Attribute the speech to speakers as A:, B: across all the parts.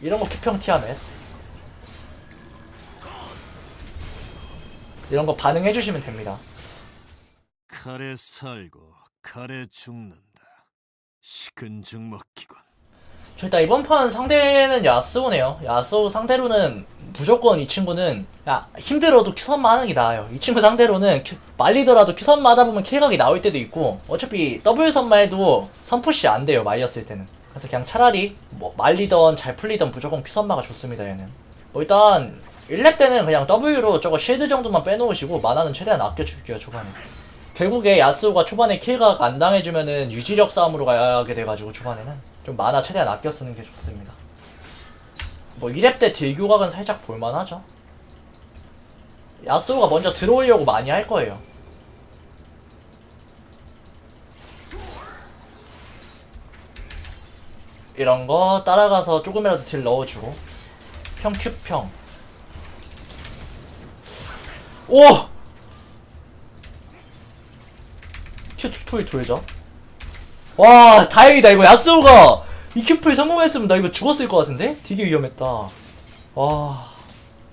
A: 이런 거 티아멧 이런 거 반응해 주시면 됩니다
B: 칼에 살고 칼에 죽는다. 식은 죽 먹기군.
A: 저 일단 이번 판 상대는 야스오네요. 야스오 상대로는 무조건 이 친구는 야 힘들어도 큐선만 하는 게 나아요. 이 친구 상대로는 큐- 말리더라도 큐선만 하다 보면 킬각이 나올 때도 있고 어차피 W 선만 해도 선푸시 안 돼요. 말렸을 때는. 그래서 그냥 차라리 뭐 말리던 잘 풀리던 무조건 큐선마가 좋습니다. 얘는. 뭐 일단 1렙 때는 그냥 W로 저거 실드 정도만 빼놓으시고 만화는 최대한 아껴줄게요 초반에. 결국에 야스오가 초반에 킬각 안 당해주면은 유지력 싸움으로 가게 돼가지고 초반에는 좀 만화 최대한 아껴 쓰는 게 좋습니다. 뭐 1렙 때 딜교각은 살짝 볼만하죠. 야스오가 먼저 들어오려고 많이 할 거예요. 이런 거 따라가서 조금이라도 딜 넣어주고. 평큐평. 오! 큐투이 돌죠? 와 다행이다 이거 야스오가. 이 큐플 성공했으면 나 이거 죽었을 것 같은데? 되게 위험했다. 와,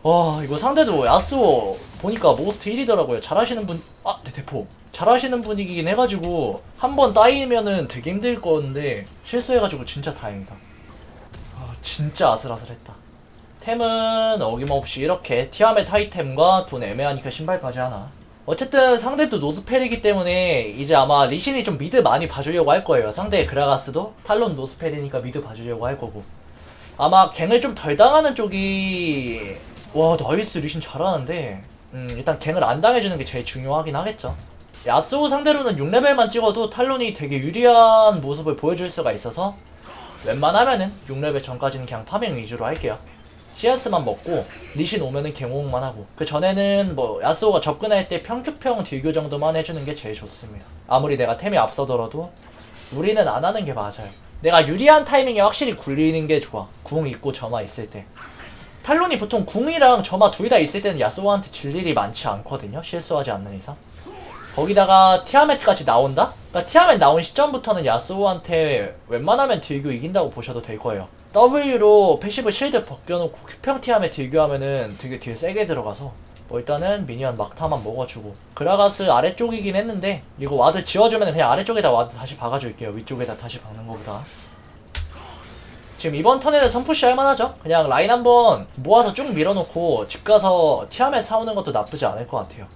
A: 와 이거 상대도 야스오 보니까 모스트 1이더라고요. 잘하시는 분 아, 네 대포. 잘하시는 분이긴 해가지고 한 번 따이면은 되게 힘들 건데 실수해가지고 진짜 다행이다. 아 진짜 아슬아슬했다. 템은 어김없이 이렇게 티아멧 하이템과 돈 애매하니까 신발까지 하나. 어쨌든 상대도 노스펠이기 때문에 이제 아마 리신이 좀 미드 많이 봐주려고 할 거예요. 상대 그라가스도 탈론 노스펠이니까 미드 봐주려고 할 거고. 아마 갱을 좀 덜 당하는 쪽이 와 나이스. 리신 잘하는데. 음 일단 갱을 안 당해주는 게 제일 중요하긴 하겠죠. 야스오 상대로는 6레벨만 찍어도 탈론이 되게 유리한 모습을 보여줄 수가 있어서 웬만하면은 6레벨 전까지는 그냥 파밍 위주로 할게요. CS만 먹고 리신 오면은 갱호응만 하고. 그 전에는 뭐 야스오가 접근할 때 평큐평 딜교 정도만 해주는 게 제일 좋습니다. 아무리 내가 템이 앞서더라도 무리는 안 하는 게 맞아요. 내가 유리한 타이밍에 확실히 굴리는 게 좋아. 궁 있고 점화 있을 때 탈론이 보통 궁이랑 점화 둘 다 있을 때는 야스오한테 질 일이 많지 않거든요 실수하지 않는 이상 거기다가 티아멧까지 나온다? 그러니까 티아멧 나온 시점부터는 야스오한테 웬만하면 딜교 이긴다고 보셔도 될 거예요. W로 패시브 실드 벗겨놓고 큐평 티아멧 딜교하면은 되게 딜 세게 들어가서 뭐 일단은 미니언 막타만 먹어주고 그라가스 아래쪽이긴 했는데 이거 와드 지워주면 그냥 아래쪽에다 와드 다시 박아줄게요. 위쪽에다 다시 박는 거보다. 지금 이번 턴에는 선푸시 할만하죠? 그냥 라인 한번 모아서 쭉 밀어놓고 집 가서 티아멧 사오는 것도 나쁘지 않을 것 같아요.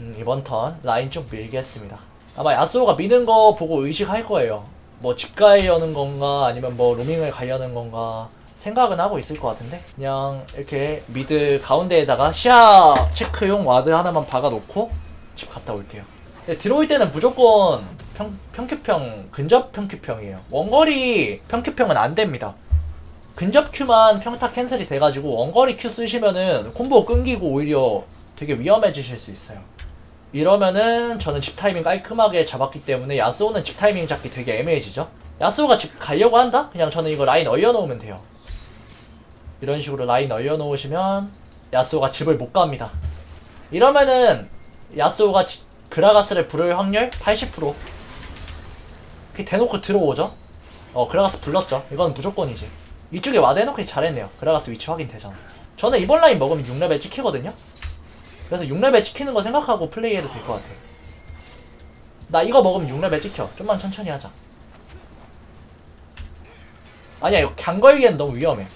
A: 음, 이번 턴 라인 쭉 밀겠습니다. 아마 야스오가 미는 거 보고 의식할 거예요. 뭐 집 가려는 건가 아니면 뭐 로밍을 가려는 건가 생각은 하고 있을 것 같은데 그냥 이렇게 미드 가운데에다가 시야 체크용 와드 하나만 박아놓고 집 갔다 올게요. 들어올 때는 무조건 평, 평큐평 근접 평큐평이에요. 원거리 평큐평은 안 됩니다. 근접 큐만 평타 캔슬이 돼가지고 원거리 큐 쓰시면은 콤보 끊기고 오히려 되게 위험해지실 수 있어요. 이러면은 저는 집 타이밍 깔끔하게 잡았기 때문에 야스오는 집 타이밍 잡기 되게 애매해지죠. 야스오가 집 가려고 한다? 그냥 저는 이거 라인 얼려놓으면 돼요. 이런 식으로 라인 얼려놓으시면 야스오가 집을 못 갑니다. 이러면은 야스오가 지- 그라가스를 부를 확률 80%. 그게 대놓고 들어오죠? 어, 그라가스 불렀죠. 이건 무조건이지. 이쪽에 와드 해놓고 잘했네요. 그라가스 위치 확인 되잖아. 저는 이번 라인 먹으면 6레벨 찍히거든요? 그래서 6레벨 찍히는 거 생각하고 플레이해도 될 것 같아. 나 이거 먹으면 6레벨 찍혀. 좀만 천천히 하자. 아니야, 이거 강 걸기엔 너무 위험해.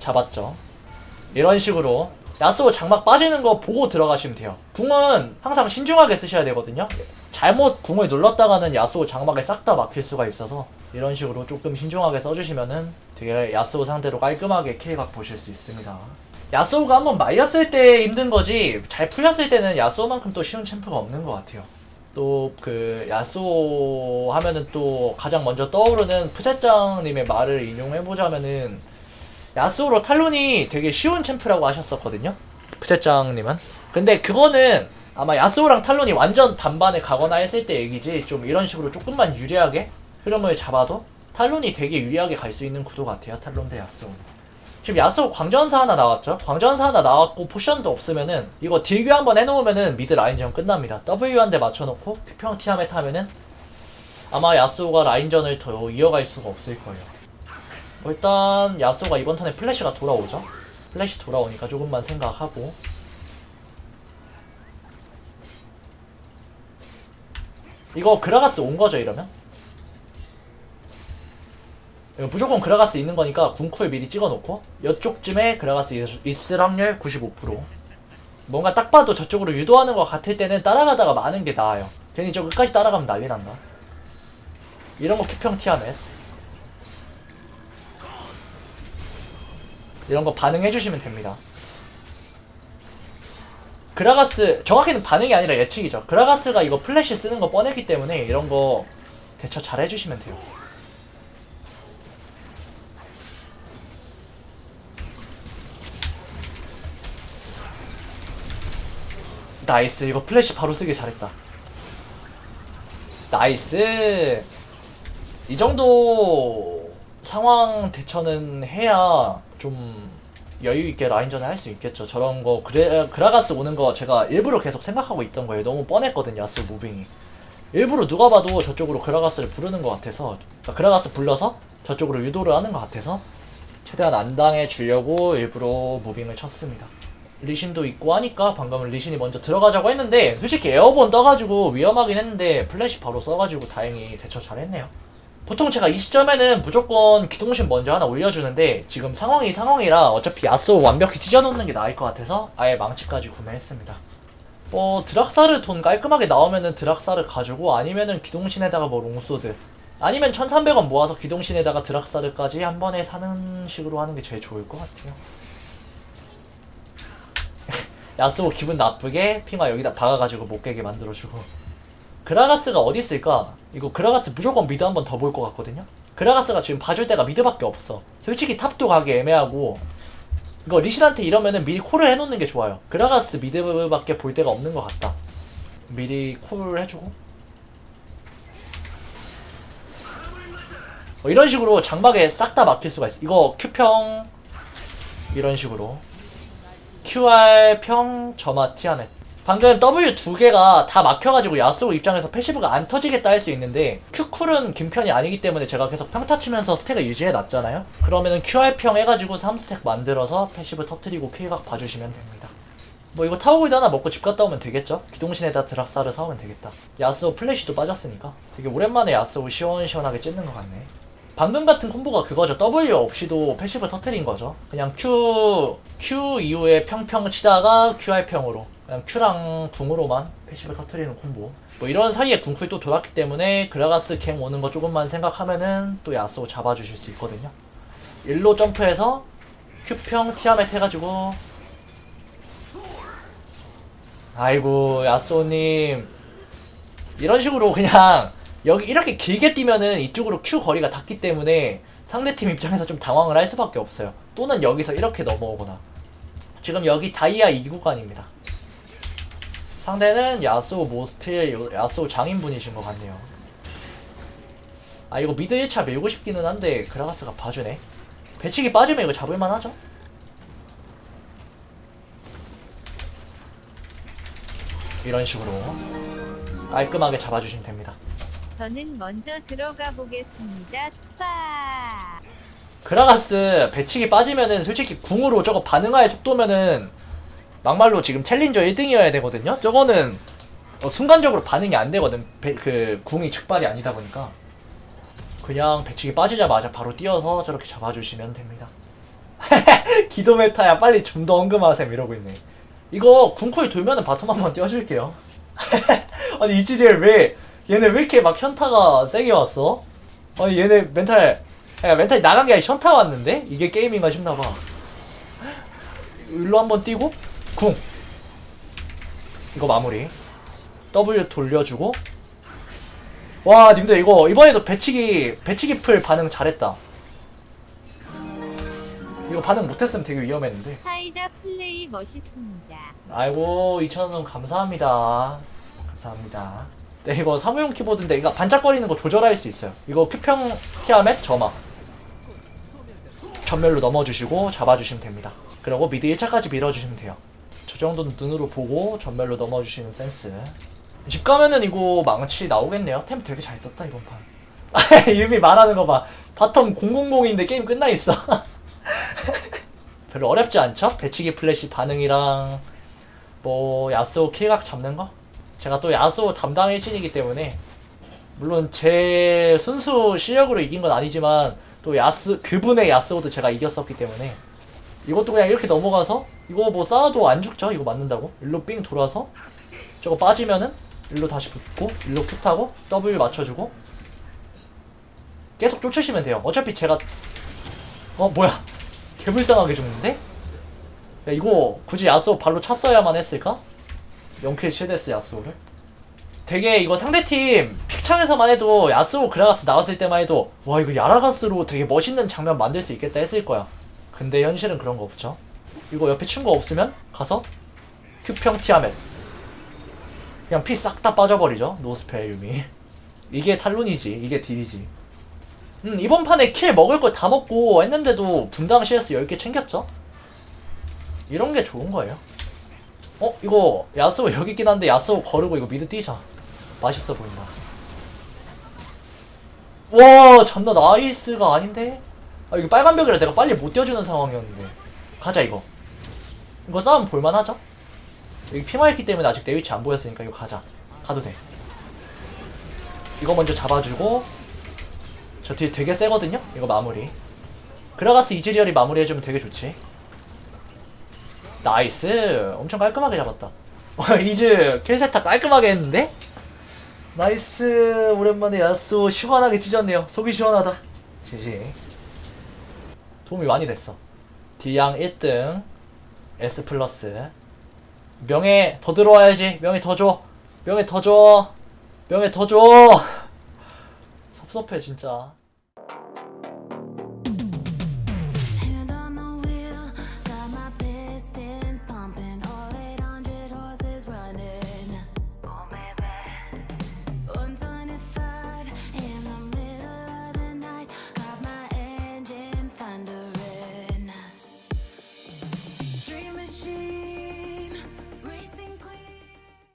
A: 잡았죠. 이런 식으로 야스오 장막 빠지는 거 보고 들어가시면 돼요. 궁은 항상 신중하게 쓰셔야 되거든요. 잘못 궁을 눌렀다가는 야스오 장막에 싹 다 막힐 수가 있어서 이런 식으로 조금 신중하게 써주시면은 되게 야스오 상대로 깔끔하게 킬각 보실 수 있습니다. 야스오가 한번 말렸을 때 힘든 거지 잘 풀렸을 때는 야스오만큼 또 쉬운 챔프가 없는 것 같아요. 또 그 야스오 하면은 또 가장 먼저 떠오르는 푸제짱님의 말을 인용해보자면은 야스오로 탈론이 되게 쉬운 챔프라고 하셨었거든요. 푸제짱님은. 근데 그거는 아마 야스오랑 탈론이 완전 반반에 가거나 했을 때 얘기지 좀 이런 식으로 조금만 유리하게 흐름을 잡아도 탈론이 되게 유리하게 갈 수 있는 구도 같아요. 탈론 대 야스오. 지금 야스오 광전사 하나 나왔죠? 광전사 하나 나왔고 포션도 없으면은 이거 딜교 한번 해놓으면은 미드 라인전 끝납니다. W 한 대 맞춰놓고 큐평 티아멧 하면은 아마 야스오가 라인전을 더 이어갈 수가 없을 거예요. 뭐 일단 야쏘가 이번 턴에 플래시가 돌아오죠. 플래시 돌아오니까 조금만 생각하고 이거 그라가스 온 거죠 이러면? 무조건 그라가스 있는 거니까 궁쿨 미리 찍어놓고 이쪽쯤에 그라가스 있- 있을 확률 95% 뭔가 딱 봐도 저쪽으로 유도하는 것 같을 때는 따라가다가 마는 게 나아요. 괜히 저 끝까지 따라가면 난리 난다. 이런 거 큐평 티하면 이런 거 반응해주시면 됩니다. 그라가스 정확히는 반응이 아니라 예측이죠. 그라가스가 이거 플래시 쓰는 거 뻔했기 때문에 이런 거 대처 잘 해주시면 돼요 나이스 이거 플래시 바로 쓰기 잘했다 나이스 이 정도 상황 대처는 해야 좀 여유 있게 라인전을 할 수 있겠죠. 저런 거 그래 그라가스 오는 거 제가 일부러 계속 생각하고 있던 거예요. 너무 뻔했거든요. 야스 무빙이. 일부러 누가 봐도 저쪽으로 그라가스를 부르는 것 같아서 그러니까 그라가스 불러서 저쪽으로 유도를 하는 것 같아서 최대한 안 당해 주려고 일부러 무빙을 쳤습니다. 리신도 있고 하니까 방금은 리신이 먼저 들어가자고 했는데 솔직히 에어본 떠가지고 위험하긴 했는데 플래시 바로 써가지고 다행히 대처 잘했네요. 보통 제가 이 시점에는 무조건 기동신 먼저 하나 올려주는데 지금 상황이 상황이라 어차피 야스오 완벽히 찢어놓는 게 나을 것 같아서 아예 망치까지 구매했습니다. 뭐 드락사르 돈 깔끔하게 나오면은 드락사르 가지고 아니면은 기동신에다가 뭐 롱소드 아니면 1300원 모아서 기동신에다가 드락사르까지 한 번에 사는 식으로 하는 게 제일 좋을 것 같아요. 야스오 기분 나쁘게 핑화 여기다 박아가지고 못 깨게 만들어주고. 그라가스가 어디 있을까? 이거 그라가스 무조건 미드 한 번 더 볼 것 같거든요? 그라가스가 지금 봐줄 데가 미드밖에 없어. 솔직히 탑도 가기 애매하고. 이거 리신한테 이러면은 미리 콜을 해놓는 게 좋아요. 그라가스 미드밖에 볼 데가 없는 것 같다. 미리 콜을 해주고. 어, 이런 식으로 장막에 싹 다 막힐 수가 있어. 이거 Q평 이런 식으로 QR 평 점화 티아넷 방금 W 두 개가 다 막혀가지고 야스오 입장에서 패시브가 안 터지겠다 할 수 있는데 Q쿨은 김편이 아니기 때문에 제가 계속 평타 치면서 스택을 유지해 놨잖아요. 그러면은 QR 평 해가지고 3스택 만들어서 패시브 터트리고 킬각 봐주시면 됩니다. 뭐 이거 타워골드 하나 먹고 집 갔다 오면 되겠죠? 기동신에다 드락사를 사오면 되겠다. 야스오 플래시도 빠졌으니까. 되게 오랜만에 야스오 시원시원하게 찢는 것 같네 방금 같은 콤보가 그거죠. W 없이도 패시브 터트린 거죠. 그냥 Q, Q 이후에 평평 치다가 QR 평으로. 그냥 Q랑 궁으로만 패시브 터트리는 콤보. 뭐 이런 사이에 궁쿨 또 돌았기 때문에 그라가스 캠 오는 거 조금만 생각하면은 또 야스오 잡아주실 수 있거든요. 일로 점프해서 Q평 티아멧 해가지고 아이고 야스오님 이런 식으로 그냥 여기 이렇게 길게 뛰면은 이쪽으로 Q 거리가 닿기 때문에 상대팀 입장에서 좀 당황을 할 수밖에 없어요. 또는 여기서 이렇게 넘어오거나. 지금 여기 다이아 2구간입니다. 상대는 야스오 모스틸, 요- 야스오 장인분이신 것 같네요. 아 이거 미드 1차 밀고 싶기는 한데 그라가스가 봐주네. 배치기 빠지면 이거 잡을만 하죠? 이런 식으로 깔끔하게 잡아주시면 됩니다.
C: 저는 먼저 들어가 보겠습니다. 스파.
A: 그라가스 배치기 빠지면은 솔직히 궁으로 저거 반응할 속도면은 막말로 지금 챌린저 1등이어야 되거든요. 저거는 어, 순간적으로 반응이 안 되거든. 배- 그 궁이 즉발이 아니다 보니까 그냥 배치기 빠지자마자 바로 뛰어서 저렇게 잡아주시면 됩니다. 기도 메타야 빨리 좀 더 언금하셈 이러고 있네. 이거 궁쿨 돌면은 바텀 한번 띄워줄게요. 아니 이지젤 왜 얘네 왜 이렇게 막 현타가 세게 왔어? 아니 얘네 멘탈 야 멘탈이 나간 게 아니라 현타 왔는데? 이게 게임인가 싶나봐 일로 한번 뛰고 궁 이거 마무리 W 돌려주고 와 님들 이거 이번에도 배치기 배치기 풀 반응 잘했다 이거 반응 못했으면 되게 위험했는데
C: 사이다 플레이 멋있습니다.
A: 아이고 2,000원 감사합니다. 감사합니다. 네 이거 사무용 키보드인데 이거 반짝거리는 거 조절할 수 있어요. 이거 큐평 티아멧 점화 전멸로 넘어주시고 잡아주시면 됩니다. 그리고 미드 1차까지 밀어주시면 돼요. 저 정도는 눈으로 보고 전멸로 넘어주시는 센스. 집 가면은 이거 망치 나오겠네요. 템 되게 잘 떴다 이번 판. 유미 말하는 거 봐. 바텀 000인데 게임 끝나 있어. 별로 어렵지 않죠? 배치기 플래시 반응이랑 뭐 야스오 킬각 잡는 거? 제가 또 야스오 담당 일진이기 때문에 물론 제 순수 실력으로 이긴 건 아니지만 또 야스 그분의 야스오도 제가 이겼었기 때문에 이것도 그냥 이렇게 넘어가서 이거 뭐 쌓아도 안 죽죠? 이거 맞는다고? 일로 삥 돌아서 저거 빠지면은 일로 다시 붙고 일로 큐타고 W 맞춰주고 계속 쫓으시면 돼요. 어차피 제가 어 뭐야 개불쌍하게 죽는데? 야 이거 굳이 야스오 발로 찼어야만 했을까? 0킬 7데스 야스오를? 되게 이거 상대팀 픽창에서만 해도 야스오 그라가스 나왔을 때만 해도 와 이거 야라가스로 되게 멋있는 장면 만들 수 있겠다 했을 거야. 근데 현실은 그런 거 없죠. 이거 옆에 친구 없으면 가서 큐평 티아멧 그냥 피 싹 다 빠져버리죠. 노스페 유미. 이게 탈론이지. 이게 딜이지. 음 이번 판에 킬 먹을 거다 먹고 했는데도 분당 CS 10개 챙겼죠? 이런 게 좋은 거예요 어 이거 야스오 여기 있긴 한데 야스오 거르고 이거 미드 뛰자. 맛있어 보인다. 와 전나 나이스가 아닌데? 아 이거 빨간 벽이라 내가 빨리 못 뛰어주는 상황이었는데. 가자 이거. 이거 싸움 볼만하죠? 여기 피마 있기 때문에 아직 내 위치 안 보였으니까 이거 가자. 가도 돼. 이거 먼저 잡아주고 저 뒤에 되게 세거든요? 이거 마무리. 그라가스 이즈리얼이 마무리해주면 되게 좋지 나이스. 엄청 깔끔하게 잡았다. 와 이즈 킬세타 깔끔하게 했는데? 나이스. 오랜만에 야스오 시원하게 찢었네요. 속이 시원하다. 지지. 도움이 많이 됐어. 디양 1등 S 플러스. 명예 더 들어와야지. 명예 더줘. 명예 더줘. 명예 더줘. 섭섭해 진짜